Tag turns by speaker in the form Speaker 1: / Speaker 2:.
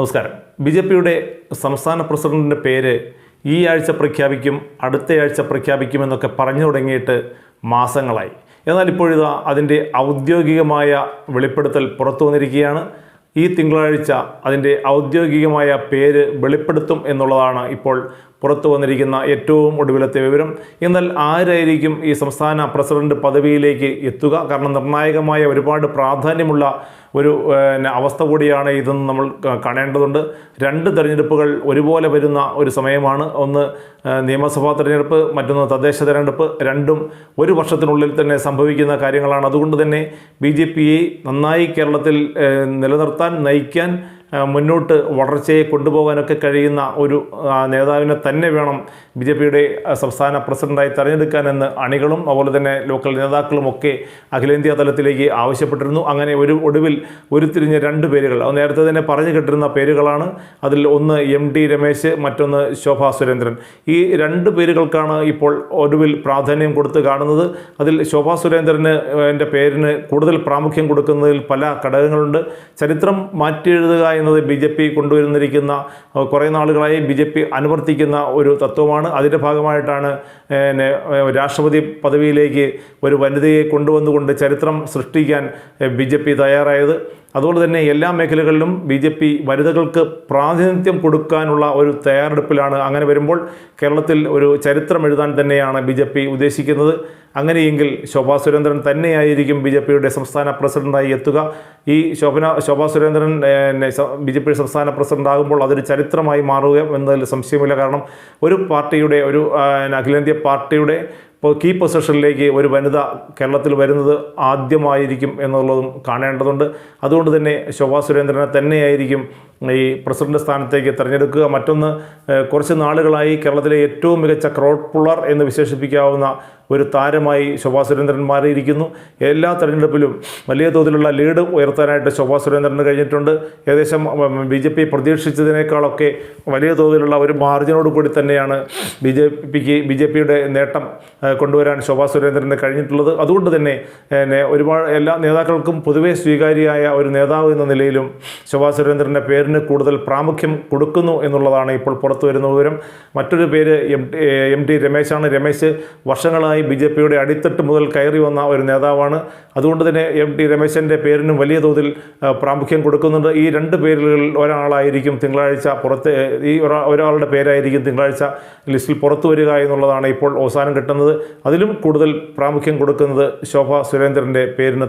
Speaker 1: നമസ്കാരം. B J പിയുടെ സംസ്ഥാന പ്രസിഡന്റിന്റെ പേര് ഈ ആഴ്ച പ്രഖ്യാപിക്കും അടുത്തയാഴ്ച പ്രഖ്യാപിക്കും പ്രഖ്യാപിക്കുമെന്നൊക്കെ പറഞ്ഞു തുടങ്ങിയിട്ട് മാസങ്ങളായി. എന്നാൽ ഇപ്പോഴിതാ അതിന്റെ ഔദ്യോഗികമായ വെളിപ്പെടുത്തൽ പുറത്തു വന്നിരിക്കുകയാണ്. ഈ തിങ്കളാഴ്ച അതിന്റെ ഔദ്യോഗികമായ പേര് വെളിപ്പെടുത്തും എന്നുള്ളതാണ് ഇപ്പോൾ പുറത്തു വന്നിരിക്കുന്ന ഏറ്റവും ഒടുവിലത്തെ വിവരം എന്നാൽ ആരായിരിക്കും ഈ സംസ്ഥാന പ്രസിഡന്റ് പദവിയിലേക്ക് എത്തുക? കാരണം നിർണായകമായ ഒരുപാട് പ്രാധാന്യമുള്ള ഒരു അവസ്ഥ കൂടിയാണ് ഇതെന്ന് നമ്മൾ കാണേണ്ടതുണ്ട്. രണ്ട് തെരഞ്ഞെടുപ്പുകൾ ഒരുപോലെ വരുന്ന ഒരു സമയമാണ്. ഒന്ന് നിയമസഭാ തെരഞ്ഞെടുപ്പ് മറ്റൊന്ന് തദ്ദേശ തെരഞ്ഞെടുപ്പ്. രണ്ടും ഒരു വർഷത്തിനുള്ളിൽ തന്നെ സംഭവിക്കുന്ന കാര്യങ്ങളാണ്. അതുകൊണ്ട് തന്നെ ബി നന്നായി കേരളത്തിൽ നിലനിർത്താൻ നയിക്കാൻ മുന്നോട്ട് വളർച്ചയെ കൊണ്ടുപോകാനൊക്കെ കഴിയുന്ന ഒരു നേതാവിനെ തന്നെ വേണം ബി ജെ പിയുടെ സംസ്ഥാന പ്രസിഡന്റായി തെരഞ്ഞെടുക്കാനെന്ന് അണികളും അതുപോലെ തന്നെ ലോക്കൽ നേതാക്കളും ഒക്കെ അഖിലേന്ത്യാ തലത്തിലേക്ക് ആവശ്യപ്പെട്ടിരുന്നു. അങ്ങനെ ഒരു ഒടുവിൽ ഉരുത്തിരിഞ്ഞ രണ്ട് പേരുകൾ. അത് നേരത്തെ തന്നെ പറഞ്ഞു കേട്ടിരുന്ന പേരുകളാണ്. അതിൽ ഒന്ന് എം ടി രമേശ് മറ്റൊന്ന് ശോഭാ സുരേന്ദ്രൻ. ഈ രണ്ട് പേരുകൾക്കാണ് ഇപ്പോൾ ഒടുവിൽ പ്രാധാന്യം കൊടുത്ത് കാണുന്നത്. അതിൽ ശോഭാ സുരേന്ദ്രന് എന്റെ പേരിന് കൂടുതൽ പ്രാമുഖ്യം കൊടുക്കുന്നതിൽ പല ഘടകങ്ങളുണ്ട്. ചരിത്രം മാറ്റി എന്നത് ബി ജെ പി കൊണ്ടുവരുന്നിരിക്കുന്ന കുറേ നാളുകളായി ബി ജെ പി അനുവർത്തിക്കുന്ന ഒരു തത്വമാണ്. അതിന്റെ ഭാഗമായിട്ടാണ് രാഷ്ട്രപതി പദവിയിലേക്ക് ഒരു വനിതയെ കൊണ്ടുവന്നുകൊണ്ട് ചരിത്രം സൃഷ്ടിക്കാൻ ബി ജെ പി തയ്യാറായത്. അതുപോലെ തന്നെ എല്ലാ മേഖലകളിലും ബി ജെ പി വനിതകൾക്ക് പ്രാതിനിധ്യം കൊടുക്കാനുള്ള ഒരു തയ്യാറെടുപ്പിലാണ്. അങ്ങനെ വരുമ്പോൾ കേരളത്തിൽ ഒരു ചരിത്രം എഴുതാൻ തന്നെയാണ് ബി ജെ പി ഉദ്ദേശിക്കുന്നത്. അങ്ങനെയെങ്കിൽ ശോഭാ സുരേന്ദ്രൻ തന്നെയായിരിക്കും ബി ജെ പിയുടെ സംസ്ഥാന പ്രസിഡന്റായി എത്തുക. ഈ Shobhana Shobha Surendran B J P സംസ്ഥാന പ്രസിഡന്റ് ആകുമ്പോൾ അതൊരു ചരിത്രമായി മാറുക എന്നതിൽ സംശയമില്ല. കാരണം ഒരു പാർട്ടിയുടെ ഒരു അഖിലേന്ത്യാ പാർട്ടിയുടെ ഇപ്പോൾ കീ പൊസിഷനിലേക്ക് ഒരു വനിത കേരളത്തിൽ വരുന്നത് ആദ്യമായിരിക്കും എന്നുള്ളതും കാണേണ്ടതുണ്ട്. അതുകൊണ്ട് തന്നെ ശോഭാ സുരേന്ദ്രനെ തന്നെയായിരിക്കും ഈ പ്രസിഡന്റ് സ്ഥാനത്തേക്ക് തിരഞ്ഞെടുക്കുക. മറ്റൊന്ന് കുറച്ച് നാളുകളായി കേരളത്തിലെ ഏറ്റവും മികച്ച ക്രോഡ് പുള്ളർ എന്ന് വിശേഷിപ്പിക്കാവുന്ന ഒരു താരമായി ശോഭാ സുരേന്ദ്രൻ മാറിയിരിക്കുന്നു. എല്ലാ തെരഞ്ഞെടുപ്പിലും വലിയ തോതിലുള്ള ലീഡ് ഉയർത്താനായിട്ട് ശോഭാ സുരേന്ദ്രന് കഴിഞ്ഞിട്ടുണ്ട്. ഏകദേശം ബി ജെ പി പ്രതീക്ഷിച്ചതിനേക്കാളൊക്കെ വലിയ തോതിലുള്ള ഒരു മാർജിനോട് കൂടി തന്നെയാണ് ബി ജെ പിക്ക് ബി ജെ പിയുടെ നേട്ടം കൊണ്ടുവരാൻ ശോഭാ സുരേന്ദ്രന് കഴിഞ്ഞിട്ടുള്ളത്. അതുകൊണ്ട് തന്നെ ഒരുപാട് എല്ലാ നേതാക്കൾക്കും പൊതുവേ സ്വീകാര്യമായ ഒരു നേതാവ് എന്ന നിലയിലും ശോഭാ സുരേന്ദ്രന്റെ പേരിന് കൂടുതൽ പ്രാമുഖ്യം കൊടുക്കുന്നു എന്നുള്ളതാണ് ഇപ്പോൾ പുറത്തു വരുന്ന വിവരം. മറ്റൊരു പേര് എം ടി രമേശാണ്. രമേശ് വർഷങ്ങളായി ബി ജെ പിയുടെ അടിത്തട്ട് മുതൽ കയറി വന്ന ഒരു നേതാവാണ്. അതുകൊണ്ട് തന്നെ എം ടി രമേശന്റെ പേരിനും വലിയ തോതിൽ പ്രാമുഖ്യം കൊടുക്കുന്നുണ്ട്. ഈ രണ്ട് പേരുകളിൽ ഒരാളായിരിക്കും തിങ്കളാഴ്ച പുറത്ത് ഈ ഒരാ- ഒരാളുടെ പേരായിരിക്കും തിങ്കളാഴ്ച ലിസ്റ്റിൽ പുറത്തു വരിക എന്നുള്ളതാണ് ഇപ്പോൾ അവസാനം കിട്ടുന്നത്. അതിലും കൂടുതൽ പ്രാമുഖ്യം കൊടുക്കുന്നത് ശോഭ സുരേന്ദ്രന്റെ പേരിന്